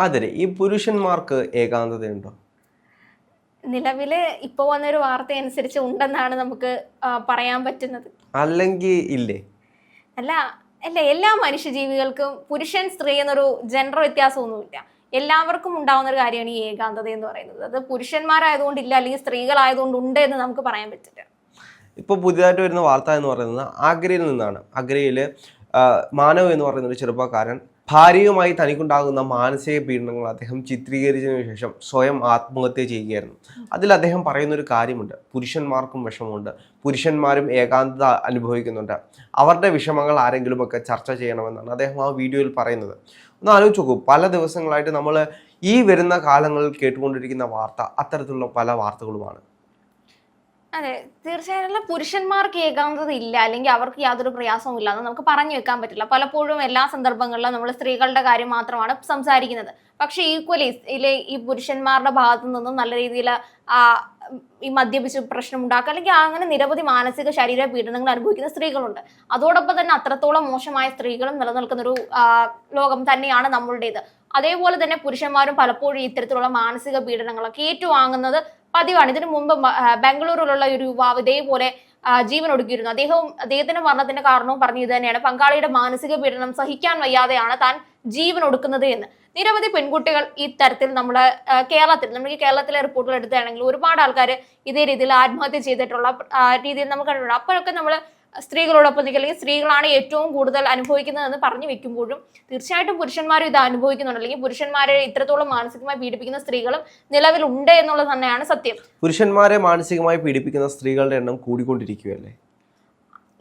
ആദരെ ഈ പുരുഷന്മാർക്ക് ഏകാന്തതയുണ്ടോ? നിലവിൽ ഇപ്പൊ വന്നൊരു വാർത്ത അനുസരിച്ച് ഉണ്ടെന്നാണ് നമുക്ക് പറയാൻ പറ്റുന്നത്. അല്ലെങ്കിൽ ഇല്ലേ? അല്ല അല്ല എല്ലാ മനുഷ്യജീവികൾക്കും പുരുഷൻ സ്ത്രീ എന്നൊരു ജെൻഡർ വ്യത്യാസമൊന്നുമില്ല. എല്ലാവർക്കും ഉണ്ടാവുന്ന ഒരു കാര്യമാണ് ഈ ഏകാന്തത എന്ന് പറയുന്നത്. അത് പുരുഷന്മാരായതുകൊണ്ടില്ല അല്ലെങ്കിൽ സ്ത്രീകളായതുകൊണ്ട് ഉണ്ട് എന്ന് നമുക്ക് പറയാൻ പറ്റില്ല. ഇപ്പോൾ പുതിയതായിട്ട് വരുന്ന വാർത്ത എന്ന് പറയുന്നത് ആഗ്രയിൽ നിന്നാണ്. ആഗ്രയിൽ മാനവ് എന്ന് പറയുന്ന ഒരു ചെറുപ്പക്കാരൻ ഭാര്യയുമായി തനിക്കുണ്ടാകുന്ന മാനസിക പീഡനങ്ങൾ അദ്ദേഹം ചിത്രീകരിച്ചതിനു ശേഷം സ്വയം ആത്മഹത്യ ചെയ്യുകയായിരുന്നു. അതിൽ അദ്ദേഹം പറയുന്ന ഒരു കാര്യമുണ്ട്. പുരുഷന്മാർക്കും വിഷമമുണ്ട്. പുരുഷന്മാരും ഏകാന്തത അനുഭവിക്കുന്നുണ്ട്. അവരുടെ വിഷമങ്ങൾ ആരെങ്കിലുമൊക്കെ ചർച്ച ചെയ്യണമെന്നാണ് അദ്ദേഹം ആ വീഡിയോയിൽ പറയുന്നത്. ഒന്ന് ആലോചിച്ച് നോക്കൂ. പല ദിവസങ്ങളായിട്ട് നമ്മൾ ഈ വരുന്ന കാലങ്ങളിൽ കേട്ടുകൊണ്ടിരിക്കുന്ന വാർത്ത അത്തരത്തിലുള്ള പല വാർത്തകളുമാണ്. അതെ തീർച്ചയായിട്ടും പുരുഷന്മാർക്ക് ഏകാന്തത ഇല്ല അല്ലെങ്കിൽ അവർക്ക് യാതൊരു പ്രയാസവും ഇല്ല എന്ന് നമുക്ക് പറഞ്ഞു വെക്കാൻ പറ്റില്ല. പലപ്പോഴും എല്ലാ സന്ദർഭങ്ങളിലും നമ്മൾ സ്ത്രീകളുടെ കാര്യം മാത്രമാണ് സംസാരിക്കുന്നത്. പക്ഷേ ഈക്വലി ഇതിലെ ഈ പുരുഷന്മാരുടെ ഭാഗത്തു നിന്നും നല്ല രീതിയിൽ ആ ഈ മദ്യപിച്ച് പ്രശ്നം ഉണ്ടാക്കുക അല്ലെങ്കിൽ അങ്ങനെ നിരവധി മാനസിക ശരീര പീഡനങ്ങൾ അനുഭവിക്കുന്ന സ്ത്രീകളുണ്ട്. അതോടൊപ്പം തന്നെ അത്രത്തോളം മോശമായ സ്ത്രീകളും നിലനിൽക്കുന്ന ഒരു ലോകം തന്നെയാണ് നമ്മളുടേത്. അതേപോലെ തന്നെ പുരുഷന്മാരും പലപ്പോഴും ഇത്തരത്തിലുള്ള മാനസിക പീഡനങ്ങളൊക്കെ ഏറ്റുവാങ്ങുന്നത് പതിവാണ്. ഇതിനു മുമ്പ് ബാംഗ്ലൂരിലുള്ള ഒരു യുവാവ് ഇതേപോലെ ജീവൻ ഒടുക്കിയിരുന്നു അദ്ദേഹവും അദ്ദേഹത്തിന്റെ മരണത്തിന്റെ കാരണവും പറഞ്ഞു ഇത് തന്നെയാണ്. പങ്കാളിയുടെ മാനസിക പീഡനം സഹിക്കാൻ വയ്യാതെയാണ് താൻ ജീവൻ ഒടുക്കുന്നത് എന്ന്. നിരവധി പെൺകുട്ടികൾ ഈ തരത്തിൽ നമ്മുടെ കേരളത്തിൽ നമുക്ക് കേരളത്തിലെ റിപ്പോർട്ടുകൾ എടുത്തുകയാണെങ്കിൽ ഒരുപാട് ആൾക്കാർ ഇതേ രീതിയിൽ ആത്മഹത്യ ചെയ്തിട്ടുള്ള രീതിയിൽ നമുക്ക് കണ്ടിട്ടുണ്ട്. അപ്പോഴൊക്കെ നമ്മൾ സ്ത്രീകളോടൊപ്പം നിൽക്കുക. അല്ലെങ്കിൽ സ്ത്രീകളാണ് ഏറ്റവും കൂടുതൽ അനുഭവിക്കുന്നതെന്ന് പറഞ്ഞു വെക്കുമ്പോഴും തീർച്ചയായിട്ടും പുരുഷന്മാരും ഇത് അനുഭവിക്കുന്നുണ്ട്. അല്ലെങ്കിൽ പുരുഷന്മാരെ ഇത്രത്തോളം മാനസികമായി പീഡിപ്പിക്കുന്ന സ്ത്രീകളും നിലവിലുണ്ട് എന്നുള്ളത് തന്നെയാണ് സത്യം. പുരുഷന്മാരെ മാനസികമായി പീഡിപ്പിക്കുന്ന സ്ത്രീകളുടെ എണ്ണം കൂടിക്കൊണ്ടിരിക്കുകയല്ലേ?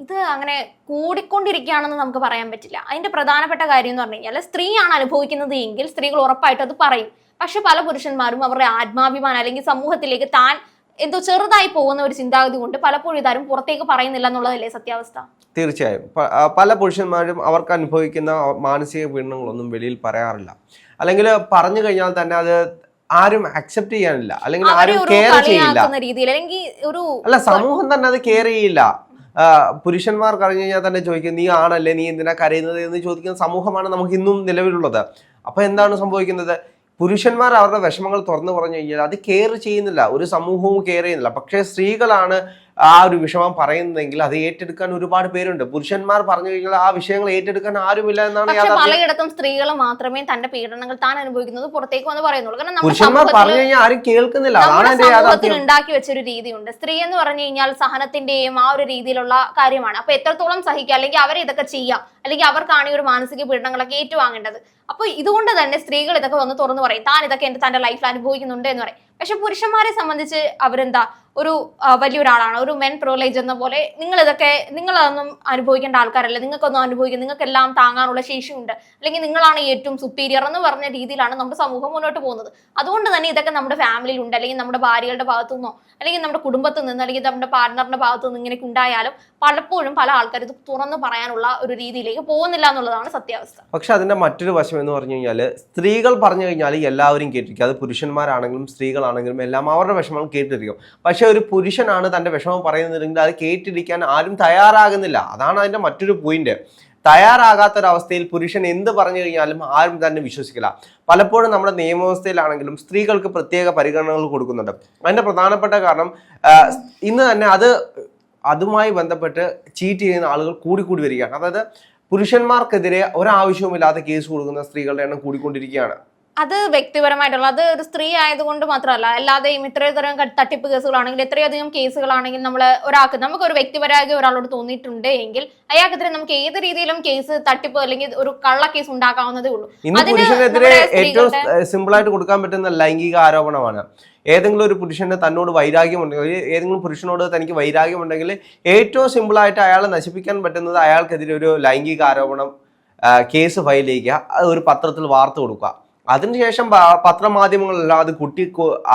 ഇത് അങ്ങനെ കൂടിക്കൊണ്ടിരിക്കുകയാണെന്ന് നമുക്ക് പറയാൻ പറ്റില്ല. അതിന്റെ പ്രധാനപ്പെട്ട കാര്യം എന്ന് പറഞ്ഞു കഴിഞ്ഞാൽ സ്ത്രീയാണ് അനുഭവിക്കുന്നത് എങ്കിൽ സ്ത്രീകൾ ഉറപ്പായിട്ട് അത് പറയും. പക്ഷെ പല പുരുഷന്മാരും അവരുടെ ആത്മാഭിമാനം അല്ലെങ്കിൽ സമൂഹത്തിലേക്ക് താൻ എന്തോ ചെറുതായി പോകുന്ന ഒരു ചിന്താഗതി കൊണ്ട് പലപ്പോഴും ഇതാരും പുറത്തേക്ക് പറയുന്നില്ല എന്നുള്ളതല്ലേ സത്യാവസ്ഥ? തീർച്ചയായും. പല പുരുഷന്മാരും അവർക്ക് അനുഭവിക്കുന്ന മാനസിക പീഡനങ്ങളൊന്നും വെളിയിൽ പറയാറില്ല. അല്ലെങ്കിൽ പറഞ്ഞു കഴിഞ്ഞാൽ തന്നെ അത് ആരും അക്സെപ്റ്റ് ചെയ്യാനില്ല. അല്ലെങ്കിൽ ആരും കെയർ ചെയ്യില്ല. കളിയാക്കുന്ന അല്ലെങ്കിൽ ഒരു അല്ല സമൂഹം തന്നെ അത് കെയർ ചെയ്യില്ല. പുരുഷന്മാർ കഴിഞ്ഞു കഴിഞ്ഞാൽ തന്നെ ചോദിക്കും നീ ആണല്ലേ? നീ എന്തിനാ കരയുന്നത്? എന്ന് ചോദിക്കുന്ന സമൂഹമാണ് നമുക്ക് ഇന്നും നിലവിലുള്ളത്. അപ്പൊ എന്താണ് സംഭവിക്കുന്നത്? പുരുഷന്മാർ അവരുടെ വിഷമങ്ങൾ തുറന്നു പറഞ്ഞു കഴിഞ്ഞാൽ അത് കെയർ ചെയ്യുന്നില്ല. ഒരു സമൂഹവും കെയർ ചെയ്യുന്നില്ല. പക്ഷേ സ്ത്രീകളാണ് ആ ഒരു വിഷമം പറയുന്നതെങ്കിൽ അത് ഏറ്റെടുക്കാൻ ഒരുപാട് പേരുണ്ട്. പുരുഷന്മാർ പറഞ്ഞു കഴിഞ്ഞാൽ ആ വിഷയങ്ങൾ ഏറ്റെടുക്കാൻ ആരുമില്ല എന്നാണ് പലയിടത്തും സ്ത്രീകൾ മാത്രമേ തന്റെ പീഡനങ്ങൾ താൻ അനുഭവിക്കുന്നത് പുറത്തേക്ക് വന്ന് പറയുന്നുള്ളൂ. കാരണം പുരുഷന്മാർ പറഞ്ഞു കഴിഞ്ഞാൽ ആരും കേൾക്കുന്നില്ല. സമൂഹത്തിൽ ഉണ്ടാക്കി വെച്ചൊരു രീതിയുണ്ട്. സ്ത്രീ എന്ന് പറഞ്ഞു കഴിഞ്ഞാൽ സഹനത്തിന്റെയും ആ ഒരു രീതിയിലുള്ള കാര്യമാണ്. അപ്പൊ എത്രത്തോളം സഹിക്കുക? അല്ലെങ്കിൽ അവർ ഇതൊക്കെ ചെയ്യാം. അല്ലെങ്കിൽ അവർക്കാണ് ഈ ഒരു മാനസിക പീഡനങ്ങളൊക്കെ ഏറ്റുവാങ്ങേണ്ടത്. അപ്പൊ ഇതുകൊണ്ട് തന്നെ സ്ത്രീകൾ ഇതൊക്കെ വന്ന് തുറന്നു പറയും. താൻ ഇതൊക്കെ എന്റെ തന്റെ ലൈഫിൽ അനുഭവിക്കുന്നുണ്ട് എന്ന് പറയും. പക്ഷെ പുരുഷന്മാരെ സംബന്ധിച്ച് അവരെന്താ? ഒരു വലിയ വലിയൊരാളാണ് ഒരു മെൻ പ്രിവിലേജ് എന്ന പോലെ നിങ്ങൾ ഇതൊക്കെ നിങ്ങളതൊന്നും അനുഭവിക്കേണ്ട ആൾക്കാരല്ല. നിങ്ങൾക്കൊന്നും അനുഭവിക്കും നിങ്ങൾക്കെല്ലാം താങ്ങാനുള്ള ശേഷിയുണ്ട്. അല്ലെങ്കിൽ നിങ്ങളാണ് ഏറ്റവും സുപ്പീരിയർ എന്ന് പറഞ്ഞ രീതിയിലാണ് നമ്മുടെ സമൂഹം മുന്നോട്ട് പോകുന്നത്. അതുകൊണ്ട് തന്നെ ഇതൊക്കെ നമ്മുടെ ഫാമിലിയിൽ ഉണ്ട് അല്ലെങ്കിൽ നമ്മുടെ ഭാര്യകളുടെ ഭാഗത്തു നിന്നോ അല്ലെങ്കിൽ നമ്മുടെ കുടുംബത്തിൽ നിന്ന് അല്ലെങ്കിൽ നമ്മുടെ പാർട്ട്ണറിന്റെ ഭാഗത്തു നിന്ന് ഇങ്ങനെയൊക്കെ ഉണ്ടായാലും പലപ്പോഴും പല ആൾക്കാർ ഇത് തുറന്നു പറയാനുള്ള ഒരു രീതിയിലേക്ക് പോകുന്നില്ല എന്നുള്ളതാണ് സത്യാവസ്ഥ. പക്ഷെ അതിന്റെ മറ്റൊരു വശം എന്ന് പറഞ്ഞു കഴിഞ്ഞാൽ സ്ത്രീകൾ പറഞ്ഞു കഴിഞ്ഞാൽ എല്ലാവരും കേട്ടിരിക്കും. അത് പുരുഷന്മാരാണെങ്കിലും സ്ത്രീകളാണെങ്കിലും എല്ലാം അവരുടെ വിഷമം കേട്ടിരിക്കും. പക്ഷെ ഒരു പുരുഷനാണ് തന്റെ വിഷമം പറയുന്നതെങ്കിൽ അത് കേട്ടിരിക്കാൻ ആരും തയ്യാറാകുന്നില്ല. അതാണ് അതിന്റെ മറ്റൊരു പോയിന്റ് തയ്യാറാകാത്തൊരവസ്ഥയിൽ പുരുഷൻ എന്ത് പറഞ്ഞു കഴിഞ്ഞാലും ആരും തന്നെ വിശ്വസിക്കില്ല. പലപ്പോഴും നമ്മുടെ നിയമവ്യവസ്ഥയിലാണെങ്കിലും സ്ത്രീകൾക്ക് പ്രത്യേക പരിഗണനകൾ കൊടുക്കുന്നുണ്ട്. അതിന്റെ പ്രധാനപ്പെട്ട കാരണം ഇന്ന് തന്നെ അത് അതുമായി ബന്ധപ്പെട്ട് ചീറ്റ് ചെയ്യുന്ന ആളുകൾ കൂടിക്കൂടി വരികയാണ്. അതായത് പുരുഷന്മാർക്കെതിരെ ഒരാവശ്യവുമില്ലാത്ത കേസ് കൊടുക്കുന്ന സ്ത്രീകളുടെ എണ്ണം കൂടിക്കൊണ്ടിരിക്കുകയാണ്. അത് വ്യക്തിപരമായിട്ടുള്ള അത് ഒരു സ്ത്രീ ആയതുകൊണ്ട് മാത്രമല്ല അല്ലാതെയും ഇത്രയും തരം തട്ടിപ്പ് കേസുകളാണെങ്കിൽ എത്രയധികം കേസുകളാണെങ്കിൽ നമ്മൾ ഒരാൾക്ക് നമുക്ക് ഒരു വ്യക്തിപരമായി ഒരാളോട് തോന്നിയിട്ടുണ്ട് എങ്കിൽ അയാൾക്കെതിരെ നമുക്ക് ഏത് രീതിയിലും കേസ് തട്ടിപ്പ് അല്ലെങ്കിൽ ഒരു കള്ള കേസ് ഉണ്ടാക്കാവുന്നതേ ഉള്ളൂ. പുരുഷനെതിരെ ഏറ്റവും സിമ്പിൾ ആയിട്ട് കൊടുക്കാൻ പറ്റുന്ന ലൈംഗിക ആരോപണമാണ്. ഏതെങ്കിലും ഒരു പുരുഷന് തന്നോട് വൈരാഗ്യമുണ്ടെങ്കിൽ ഏതെങ്കിലും പുരുഷനോട് തനിക്ക് വൈരാഗ്യമുണ്ടെങ്കിൽ ഏറ്റവും സിമ്പിൾ ആയിട്ട് അയാളെ നശിപ്പിക്കാൻ പറ്റുന്നത് അയാൾക്കെതിരെ ഒരു ലൈംഗിക ആരോപണം കേസ് ഫയൽ ചെയ്യുക. അത് ഒരു പത്രത്തിൽ വാർത്ത കൊടുക്കുക. അതിനുശേഷം പത്രമാധ്യമങ്ങളെല്ലാം അത് കുട്ടി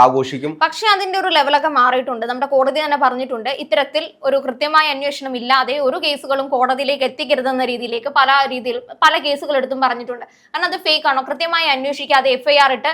ആഘോഷിക്കും. പക്ഷെ അതിന്റെ ഒരു ലെവലൊക്കെ മാറിയിട്ടുണ്ട്. നമ്മുടെ കോടതി തന്നെ പറഞ്ഞിട്ടുണ്ട് ഇത്തരത്തിൽ ഒരു കൃത്യമായ അന്വേഷണം ഇല്ലാതെ ഒരു കേസുകളും കോടതിയിലേക്ക് എത്തിക്കരുതെന്ന രീതിയിലേക്ക് പല രീതിയിൽ പല കേസുകൾ എടുത്തും പറഞ്ഞിട്ടുണ്ട്. കാരണം അത് ഫേക്ക് ആണോ? കൃത്യമായി അന്വേഷിക്കാതെ എഫ്ഐആർ ഇട്ട്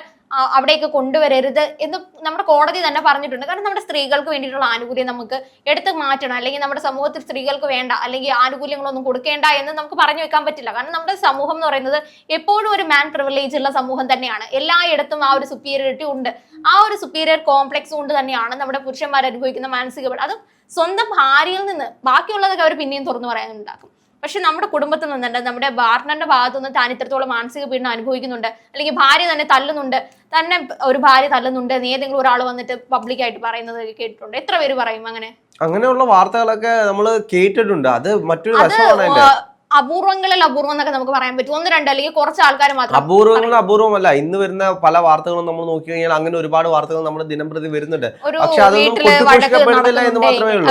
അവിടേക്ക് കൊണ്ടുവരരുത് എന്ന് നമ്മുടെ കോടതി തന്നെ പറഞ്ഞിട്ടുണ്ട്. കാരണം നമ്മുടെ സ്ത്രീകൾക്ക് വേണ്ടിയിട്ടുള്ള ആനുകൂല്യം നമുക്ക് എടുത്ത് മാറ്റണം. അല്ലെങ്കിൽ നമ്മുടെ സമൂഹത്തിൽ സ്ത്രീകൾക്ക് വേണ്ട അല്ലെങ്കിൽ ആനുകൂല്യങ്ങളൊന്നും കൊടുക്കേണ്ട എന്ന് നമുക്ക് പറഞ്ഞു വെക്കാൻ പറ്റില്ല. കാരണം നമ്മുടെ സമൂഹം എന്ന് പറയുന്നത് എപ്പോഴും ഒരു മാൻ പ്രിവിലേജ് ഉള്ള സമൂഹം തന്നെയാണ്. എല്ലായിടത്തും ആ ഒരു സുപ്പീരിയറിറ്റി ഉണ്ട്. ആ ഒരു സുപ്പീരിയർ കോംപ്ലക്സ് കൊണ്ട് തന്നെയാണ് നമ്മുടെ പുരുഷന്മാർ അനുഭവിക്കുന്ന മാനസിക അതും സ്വന്തം ഭാര്യയിൽ നിന്ന് ബാക്കിയുള്ളതൊക്കെ അവർ പിന്നെയും തുറന്നു പറയാനുണ്ടാക്കും. പക്ഷെ നമ്മുടെ കുടുംബത്തിൽ നിന്നുണ്ട്. നമ്മുടെ പാർട്ട്ണറിന്റെ ഭാഗത്തു നിന്ന് താൻ ഇത്രത്തോളം മാനസിക പീഡനം അനുഭവിക്കുന്നുണ്ട്. അല്ലെങ്കിൽ ഭാര്യ തന്നെ തല്ലുന്നുണ്ട്. തന്നെ ഒരു ഭാര്യ തല്ലുന്നുണ്ട്. നീ ഏതെങ്കിലും ഒരാൾ വന്നിട്ട് പബ്ലിക്കായിട്ട് പറയുന്നത് കേട്ടിട്ടുണ്ട്. എത്ര പേര് പറയും അങ്ങനെ? അങ്ങനെയുള്ള വാർത്തകളൊക്കെ നമ്മൾ കേട്ടിട്ടുണ്ട്. അത് മറ്റൊരു അപൂർവങ്ങളിൽ അപൂർവം എന്നൊക്കെ നമുക്ക് പറയാൻ പറ്റും. ഒന്ന് രണ്ട് അല്ലെങ്കിൽ കുറച്ച് ആൾക്കാർ മാത്രം അപൂർവങ്ങൾ അപൂർവമല്ല. ഇന്ന് വരുന്ന പല വാർത്തകളും നമ്മൾ നോക്കി കഴിഞ്ഞാൽ അങ്ങനെ ഒരുപാട് വാർത്തകൾ നമ്മുടെ ദിനം പ്രതി വരുന്നുണ്ട് പക്ഷെ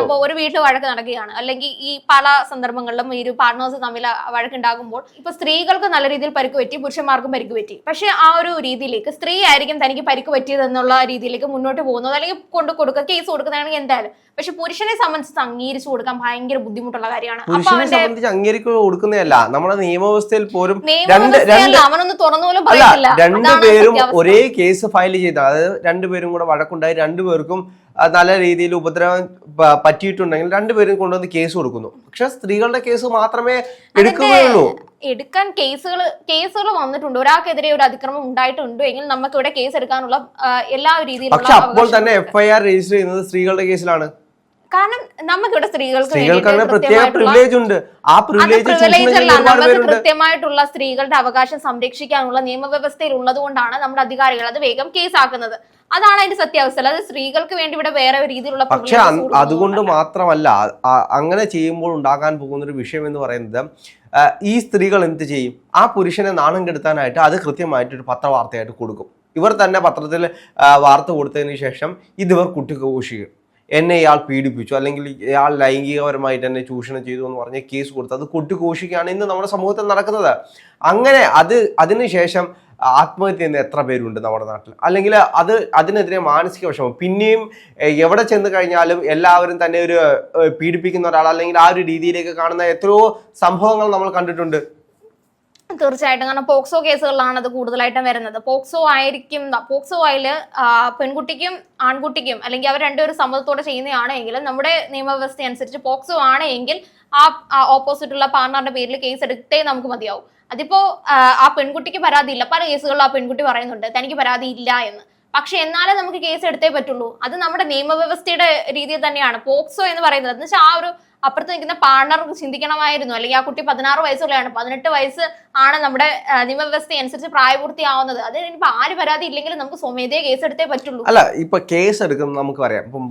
അപ്പൊ ഒരു വീട്ടിൽ വഴക്ക് നടക്കുകയാണ്. അല്ലെങ്കിൽ ഈ പല സന്ദർഭങ്ങളിലും ഈ ഒരു പാർട്ട്നേഴ്സ് തമ്മിൽ വഴക്കുണ്ടാകുമ്പോൾ ഇപ്പൊ സ്ത്രീകൾക്ക് നല്ല രീതിയിൽ പരിക്ക് പറ്റി പുരുഷന്മാർക്കും പരിക്ക് പറ്റി. പക്ഷെ ആ ഒരു രീതിയിലേക്ക് സ്ത്രീ ആയിരിക്കും തനിക്ക് പരിക്ക് പറ്റിയത് എന്നുള്ള രീതിയിലേക്ക് മുന്നോട്ട് പോകുന്നത് അല്ലെങ്കിൽ കൊണ്ട് കൊടുക്കുക കേസ് കൊടുക്കുന്നതാണെങ്കിൽ എന്തായാലും. പക്ഷെ പുരുഷനെ സംബന്ധിച്ച് അംഗീകരിച്ചു കൊടുക്കാൻ ഭയങ്കര ബുദ്ധിമുട്ടുള്ള കാര്യമാണ്. അപ്പൊ അവന്റെ കൊടുക്കുന്നതല്ല. നമ്മുടെ നിയമവ്യവസ്ഥയിൽ പോലും രണ്ട് രണ്ട് അല്ല രണ്ടുപേരും ഒരേ കേസ് ഫയൽ ചെയ്ത അതായത് രണ്ടുപേരും കൂടെ വഴക്കുണ്ടായി രണ്ടുപേർക്കും പേർക്കും നല്ല രീതിയിൽ ഉപദ്രവം പറ്റിയിട്ടുണ്ടെങ്കിൽ രണ്ടുപേരും കൊണ്ടുവന്ന് കേസ് കൊടുക്കുന്നു. പക്ഷെ സ്ത്രീകളുടെ കേസ് മാത്രമേ എടുക്കുകയുള്ളൂ. എടുക്കാൻ കേസുകൾ കേസുകൾ വന്നിട്ടുണ്ട്. ഒരാൾക്കെതിരെ ഒരു അതിക്രമം ഉണ്ടായിട്ടുണ്ട്? എങ്കിൽ നമുക്ക് ഇവിടെ കേസ് എടുക്കാനുള്ള എല്ലാ രീതിയിലും പക്ഷെ അപ്പോൾ തന്നെ എഫ്ഐആർ രജിസ്റ്റർ ചെയ്യുന്നത് സ്ത്രീകളുടെ കേസിലാണ്. കാരണം നമുക്കിവിടെ സ്ത്രീകൾക്ക് പ്രത്യേക കൃത്യമായിട്ടുള്ള- പ്രിവിലേജ് ഉണ്ട്. ആ പ്രിവിലേജ് കൃത്യമായിട്ടുള്ള സ്ത്രീകളുടെ അവകാശം സംരക്ഷിക്കാനുള്ള നിയമവ്യവസ്ഥയിൽ ഉള്ളതുകൊണ്ടാണ് നമ്മുടെ അധികാരികൾ അത് വേഗം കേസാക്കുന്നത് അതാണ് അതിന്റെ സത്യാവസ്ഥ. അത് സ്ത്രീകൾക്ക് വേണ്ടി ഇവിടെ വേറെ രീതിയിലുള്ള പക്ഷെ. അതുകൊണ്ട് മാത്രമല്ല അങ്ങനെ ചെയ്യുമ്പോൾ ഉണ്ടാകാൻ പോകുന്ന ഒരു വിഷയം എന്ന് പറയുന്നത് ഈ സ്ത്രീകൾ എന്ത് ചെയ്യും? ആ പുരുഷനെ നാണം കെടുത്താനായിട്ട് അത് കൃത്യമായിട്ട് ഒരു പത്രവാർത്തയായിട്ട് കൊടുക്കും. ഇവർ തന്നെ പത്രത്തിൽ വാർത്ത കൊടുത്തതിന് ശേഷം ഇതിവർ കുട്ടിഘോഷിക്കും എന്നെ ഇയാൾ പീഡിപ്പിച്ചു അല്ലെങ്കിൽ ഇയാൾ ലൈംഗികപരമായിട്ട് എന്നെ ചൂഷണം ചെയ്തു എന്ന് പറഞ്ഞ് കേസ് കൊടുത്തു അത് കൊട്ടിഘോഷിക്കുകയാണ് ഇന്ന് നമ്മുടെ സമൂഹത്തിൽ നടക്കുന്നത്. അങ്ങനെ അത് അതിനുശേഷം ആത്മഹത്യ ചെയ്യുന്ന എത്ര പേരുണ്ട് നമ്മുടെ നാട്ടിൽ? അല്ലെങ്കിൽ അത് അതിനെതിരെ മാനസിക വിഷമം. പിന്നെയും എവിടെ ചെന്ന് കഴിഞ്ഞാലും എല്ലാവരും തന്നെ ഒരു പീഡിപ്പിക്കുന്ന ഒരാൾ അല്ലെങ്കിൽ ആ ഒരു രീതിയിലേക്ക് കാണുന്ന എത്രയോ സംഭവങ്ങൾ നമ്മൾ കണ്ടിട്ടുണ്ട്. തീർച്ചയായിട്ടും. കാരണം പോക്സോ കേസുകളിലാണ് അത് കൂടുതലായിട്ടും വരുന്നത്. പോക്സോ ആയിരിക്കും പോക്സോ ആയിൽ പെൺകുട്ടിക്കും ആൺകുട്ടിക്കും അല്ലെങ്കിൽ അവർ രണ്ടുപേരും സമ്മതത്തോടെ ചെയ്യുന്നതാണെങ്കിൽ നമ്മുടെ നിയമവ്യവസ്ഥ അനുസരിച്ച് പോക്സോ ആണ് എങ്കിൽ ആ ഓപ്പോസിറ്റുള്ള പാർട്ണറിന്റെ പേരിൽ കേസ് എടുത്തേ നമുക്ക് മതിയാവും. അതിപ്പോ ആ പെൺകുട്ടിക്ക് പരാതി ഇല്ല. പല കേസുകളിലും ആ പെൺകുട്ടി പറയുന്നുണ്ട് തനിക്ക് പരാതി ഇല്ല എന്ന്. പക്ഷെ എന്നാലേ നമുക്ക് കേസ് എടുത്തേ പറ്റുള്ളൂ. അത് നമ്മുടെ നിയമവ്യവസ്ഥയുടെ രീതിയിൽ തന്നെയാണ്. പോക്സോ എന്ന് പറയുന്നത് എന്ന് വെച്ചാൽ ആ ഒരു അപ്പുറത്ത് നിൽക്കുന്ന പാർട്ണർ ചിന്തിക്കണമായിരുന്നു. അല്ലെങ്കിൽ ആ കുട്ടി പതിനാറ് വയസ്സുള്ളതാണ് പതിനെട്ട് വയസ്സ് ആണ് നമ്മുടെ നിയമവ്യവസ്ഥ അനുസരിച്ച് പ്രായപൂർത്തിയാവുന്നത്. അത് ഇനിയിപ്പോ ആര് പരാതി ഇല്ലെങ്കിലും നമുക്ക് സ്വമേധയെ കേസ് എടുത്തേ പറ്റുള്ളൂ. അല്ല ഇപ്പൊ കേസ് എടുക്കുന്നത് നമുക്ക് പറയാം. ഇപ്പം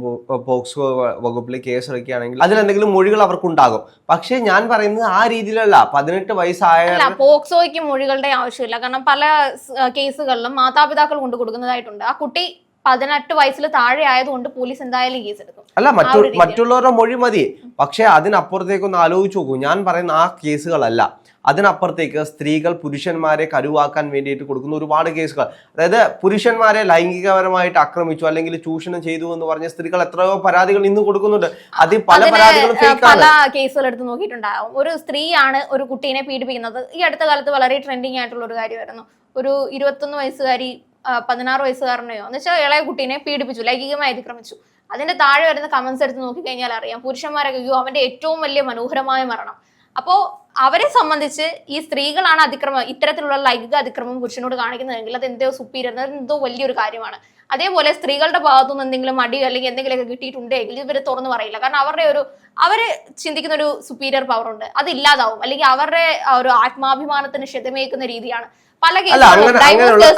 പോക്സോ വകുപ്പിൽ കേസ് എടുക്കുകയാണെങ്കിൽ അതിലെന്തെങ്കിലും മൊഴികൾ അവർക്കുണ്ടാകും. പക്ഷേ ഞാൻ പറയുന്നത് ആ രീതിയിലല്ല. പതിനെട്ട് വയസ്സായ പോക്സോയ്ക്ക് മൊഴികളുടെ ആവശ്യമില്ല. കാരണം പല കേസുകളിലും മാതാപിതാക്കൾ കൊണ്ടു കൊടുക്കുന്നതായിട്ടുണ്ട് ആ കുട്ടി പതിനെട്ട് വയസ്സിൽ താഴെ ആയതുകൊണ്ട് പോലീസ് എന്തായാലും കേസ് എടുക്കും. അല്ല മറ്റു. മറ്റുള്ളവരുടെ മൊഴി മതി. പക്ഷെ അതിനപ്പുറത്തേക്കൊന്ന് ആലോചിച്ച് നോക്കൂ. ഞാൻ പറയുന്ന ആ കേസുകളല്ല. അതിനപ്പുറത്തേക്ക് സ്ത്രീകൾ പുരുഷന്മാരെ കരുവാക്കാൻ വേണ്ടിയിട്ട് കൊടുക്കുന്ന ഒരുപാട് കേസുകൾ. അതായത് പുരുഷന്മാരെ ലൈംഗികപരമായിട്ട് ആക്രമിച്ചു അല്ലെങ്കിൽ ചൂഷണം ചെയ്തു എന്ന് പറഞ്ഞ സ്ത്രീകൾ എത്രയോ പരാതികൾ ഇന്ന് കൊടുക്കുന്നുണ്ട്. അതിൽ പല പരാതികളും പല കേസുകൾ എടുത്ത് നോക്കിയിട്ടുണ്ടാവും. ഒരു സ്ത്രീയാണ് ഒരു കുട്ടീനെ പീഡിപ്പിക്കുന്നത്. ഈ അടുത്ത കാലത്ത് വളരെ ട്രെൻഡിങ് ആയിട്ടുള്ള ഒരു കാര്യമായിരുന്നു. ഒരു ഇരുപത്തൊന്ന് വയസ്സുകാരി പതിനാറ് വയസ്സുകാരനെയോ? എന്ന് വെച്ചാൽ ഇളയ കുട്ടീനെ പീഡിപ്പിച്ചു ലൈംഗികമായി അതിക്രമിച്ചു. അതിന്റെ താഴെ വരുന്ന കമന്റ്സ് എടുത്ത് നോക്കിക്കഴിഞ്ഞാൽ അറിയാം പുരുഷന്മാരൊക്കെ അയ്യോ അവന്റെ ഏറ്റവും വലിയ മനോഹരമായ മരണം. അപ്പോ അവരെ സംബന്ധിച്ച് ഈ സ്ത്രീകളാണ് അതിക്രമം ഇത്തരത്തിലുള്ള ലൈംഗിക അതിക്രമം പുരുഷനോട് കാണിക്കുന്നതെങ്കിൽ അത് എന്തോ സുപ്പീരിയർ എന്തോ വലിയൊരു കാര്യമാണ്. അതേപോലെ സ്ത്രീകളുടെ ഭാഗത്തുനിന്ന് എന്തെങ്കിലും മടി അല്ലെങ്കിൽ എന്തെങ്കിലുമൊക്കെ കിട്ടിയിട്ടുണ്ടെങ്കിൽ ഇവർ തുറന്നു പറയില്ല. കാരണം അവരുടെ ഒരു അവർ ചിന്തിക്കുന്ന ഒരു സുപ്പീരിയർ പവർ ഉണ്ട്. അത് ഇല്ലാതാവും. അല്ലെങ്കിൽ അവരുടെ ഒരു ആത്മാഭിമാനത്തിന് ക്ഷതമേക്കുന്ന രീതിയാണ്. പല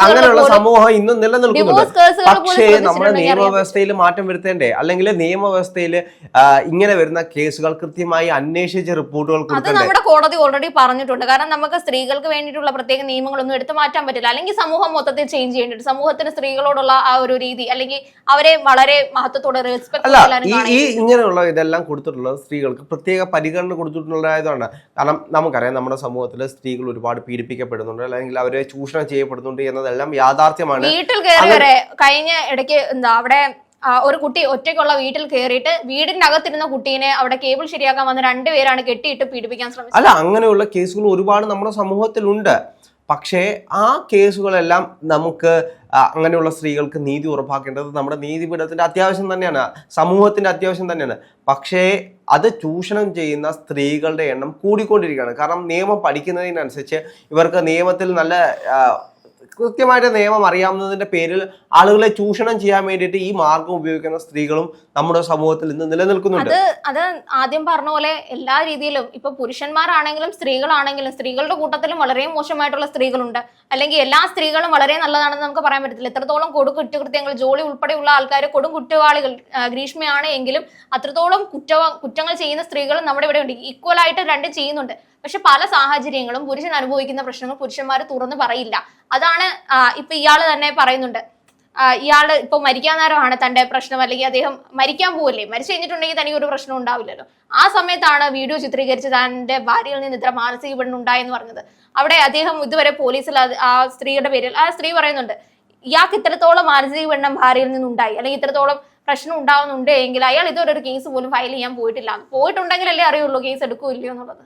അങ്ങനെയുള്ള സമൂഹം ഇന്നും നിലനിൽക്കുന്നുണ്ട്. പക്ഷേ നമ്മുടെ. നിയമവ്യവസ്ഥയിൽ മാറ്റം വരുത്തേണ്ടേ? അല്ലെങ്കിൽ നിയമവ്യവസ്ഥയിൽ ഇങ്ങനെ വരുന്ന കേസുകൾ കൃത്യമായി അന്വേഷിച്ച് റിപ്പോർട്ടുകൾ അത് നമ്മുടെ കോടതി ഓൾറെഡി പറഞ്ഞിട്ടുണ്ട്. കാരണം നമുക്ക് സ്ത്രീകൾക്ക് വേണ്ടിയിട്ടുള്ള പ്രത്യേക നിയമങ്ങളൊന്നും എടുത്തു മാറ്റാൻ പറ്റില്ല. അല്ലെങ്കിൽ സമൂഹം മൊത്തത്തിൽ ചേഞ്ച് ചെയ്യേണ്ടിട്ട് സമൂഹത്തിന് സ്ത്രീകളോടുള്ള ആ ഒരു രീതി അല്ലെങ്കിൽ അവരെ വളരെ മഹത്വത്തോടെ റെസ്പെക്ട് ഈ ഇങ്ങനെയുള്ള ഇതെല്ലാം കൊടുത്തിട്ടുള്ളത് സ്ത്രീകൾക്ക് പ്രത്യേക പരിഗണന കൊടുത്തിട്ടുള്ളതായതുകൊണ്ട് കാരണം നമുക്കറിയാം നമ്മുടെ സമൂഹത്തിൽ സ്ത്രീകൾ ഒരുപാട് പീഡിപ്പിക്കപ്പെടുന്നുണ്ട്. അല്ലെങ്കിൽ അവരെ ചൂഷണം ചെയ്യപ്പെടുന്നുണ്ട് എന്നതെല്ലാം യാഥാർത്ഥ്യമാണ്. വീട്ടിൽ കയറി വരെ കഴിഞ്ഞ ഇടയ്ക്ക് എന്താ അവിടെ ഒരു കുട്ടി ഒറ്റയ്ക്കുള്ള വീട്ടിൽ കയറിയിട്ട് വീടിന്റെ അകത്തിരുന്ന കുട്ടീനെ അവിടെ കേബിൾ ശരിയാക്കാൻ വന്ന രണ്ടുപേരാണ് കെട്ടിയിട്ട് പീഡിപ്പിക്കാൻ ശ്രമിച്ചത്. അല്ല അങ്ങനെയുള്ള കേസുകൾ ഒരുപാട് നമ്മുടെ സമൂഹത്തിലുണ്ട്. പക്ഷേ ആ കേസുകളെല്ലാം നമുക്ക് അങ്ങനെയുള്ള സ്ത്രീകൾക്ക് നീതി ഉറപ്പാക്കേണ്ടത് നമ്മുടെ നീതിപീഠത്തിന്റെ അത്യാവശ്യം തന്നെയാണ് സമൂഹത്തിന്റെ അത്യാവശ്യം തന്നെയാണ്. പക്ഷേ അത് ചൂഷണം ചെയ്യുന്ന സ്ത്രീകളുടെ എണ്ണം കൂടിക്കൊണ്ടിരിക്കുകയാണ്. കാരണം നിയമം പഠിക്കുന്നതിനനുസരിച്ച് ഇവർക്ക് നിയമത്തിൽ നല്ല കൃത്യമായിട്ട് നിയമം അറിയാവുന്നതിന്റെ പേരിൽ ആളുകളെ ചൂഷണം ചെയ്യാൻ വേണ്ടിയിട്ട് ഈ മാർഗം ഉപയോഗിക്കുന്ന സ്ത്രീകളും നമ്മുടെ സമൂഹത്തിൽ നിന്ന് നിലനിൽക്കുന്നുണ്ട്. അത് ആദ്യം പറഞ്ഞ പോലെ എല്ലാ രീതിയിലും ഇപ്പൊ പുരുഷന്മാരാണെങ്കിലും സ്ത്രീകളാണെങ്കിലും സ്ത്രീകളുടെ കൂട്ടത്തിലും വളരെ മോശമായിട്ടുള്ള സ്ത്രീകളുണ്ട്. അല്ലെങ്കിൽ എല്ലാ സ്ത്രീകളും വളരെ നല്ലതാണെന്ന് നമുക്ക് പറയാൻ പറ്റത്തില്ല. എത്രത്തോളം കൊടു കുറ്റകൃത്യങ്ങൾ ജോലി ഉൾപ്പെടെയുള്ള ആൾക്കാർ കൊടും കുറ്റവാളികൾ ഗ്രീഷ്മയാണ് എങ്കിലും അത്രത്തോളം കുറ്റ കുറ്റങ്ങൾ ചെയ്യുന്ന സ്ത്രീകളും നമ്മുടെ ഇവിടെ ഉണ്ട്. ഈക്വൽ ആയിട്ട് രണ്ടും ചെയ്യുന്നുണ്ട്. പക്ഷെ പല സാഹചര്യങ്ങളും പുരുഷൻ അനുഭവിക്കുന്ന പ്രശ്നങ്ങൾ പുരുഷന്മാർ തുറന്നു പറയില്ല. അതാണ് ഇപ്പൊ ഇയാൾ തന്നെ പറയുന്നുണ്ട്. ഇയാൾ ഇപ്പൊ മരിക്കാൻ നേരമാണ് തന്റെ പ്രശ്നം അല്ലെങ്കിൽ അദ്ദേഹം മരിക്കാൻ പോവല്ലേ? മരിച്ചു കഴിഞ്ഞിട്ടുണ്ടെങ്കിൽ തനിക്ക് ഒരു പ്രശ്നം ഉണ്ടാവില്ലല്ലോ. ആ സമയത്താണ് വീഡിയോ ചിത്രീകരിച്ച് തന്റെ ഭാര്യയിൽ നിന്ന് ഇത്ര മാനസിക പീഡനം ഉണ്ടായെന്ന് പറഞ്ഞത്. അവിടെ അദ്ദേഹം ഇതുവരെ പോലീസിൽ ആ സ്ത്രീയുടെ പേരിൽ ആ സ്ത്രീ പറയുന്നുണ്ട് ഇയാൾക്ക് ഇത്രത്തോളം മാനസിക പീഡനം ഭാര്യയിൽ നിന്നുണ്ടായി അല്ലെങ്കിൽ ഇത്രത്തോളം പ്രശ്നം ഉണ്ടാവുന്നുണ്ട് എങ്കിൽ അയാൾ ഇതുവരെ ഒരു കേസ് പോലും ഫയൽ ചെയ്യാൻ പോയിട്ടില്ല. പോയിട്ടുണ്ടെങ്കിലല്ലേ അറിയുള്ളൂ കേസ് എടുക്കൂ ഇല്ലയോ എന്നുള്ളത്.